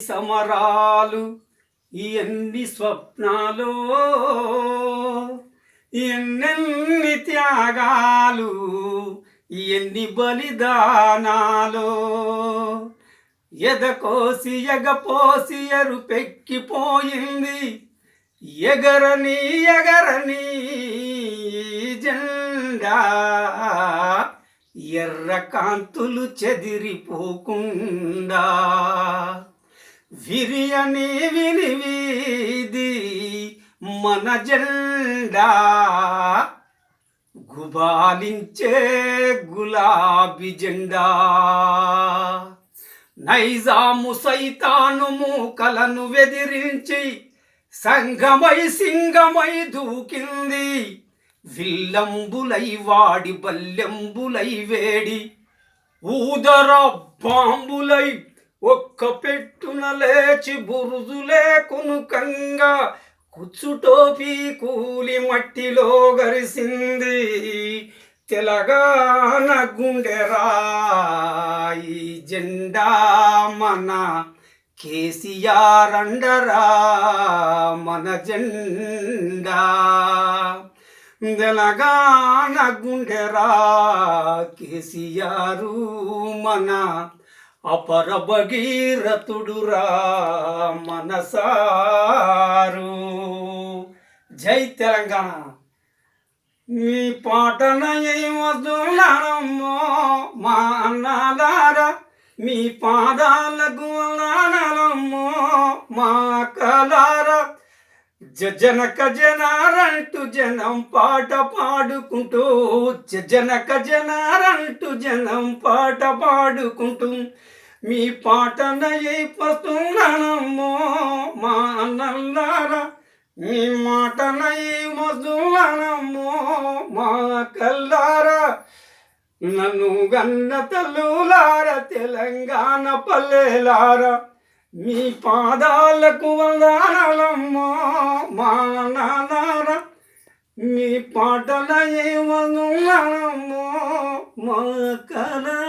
సమరాలు ఎన్ని స్వప్నాలు ఎన్నెన్ని త్యాగాలు ఎన్ని బలిదానాలు. ఎదకోసి ఎగపోసి ఎరుపెక్కిపోయింది ఎగరని ఎగరని జెండా. ఎర్ర కాంతులు చెదిరిపోకుండా విరియని వినివీది మన జెండా. గుబాలించే గులాబీ జెండా. నైజాము సైతాను మూకలను వెదిరించి సంఘమై సింగమై దూకింది. విల్లంబులై వాడి బల్లెంబులై వేడి. ఊదర బాంబులై ఒక్క పెట్టున లేచి బురుజులే కునుకంగా కుచ్చుటోపీ కూలి మట్టిలో గరిసింది తెలంగాణ గుండెరాయి జెండా మన కేసీఆర్ అండరా మన జెండా. తెలంగాణ గుండెరా కేసీఆర్ మన అపర భగీరథుడురా మనసారు. జై తెలంగాణ. మీ పాటన ఏమొద్దులానమ్మో మా అన్నాలారా మీ పాదాలకు నానలమ్మో మా కలారా జనక జనారంటూ జనం పాట పాడుకుంటూ జనక జనారంటూ జనం పాట పాడుకుంటూ మీ పాటన అయిపోతున్నానమ్మో మా అన్నల్లారా మీ మాటన మధులనమ్మో మా కల్లారా. నన్ను గన్న తల్లులార తెలంగాణ పల్లెలారా. మీ పాదాలకు వందనాలమ్మో మా నానారా మీ పాటల ఏమనున్నానమ్మో మా కలారా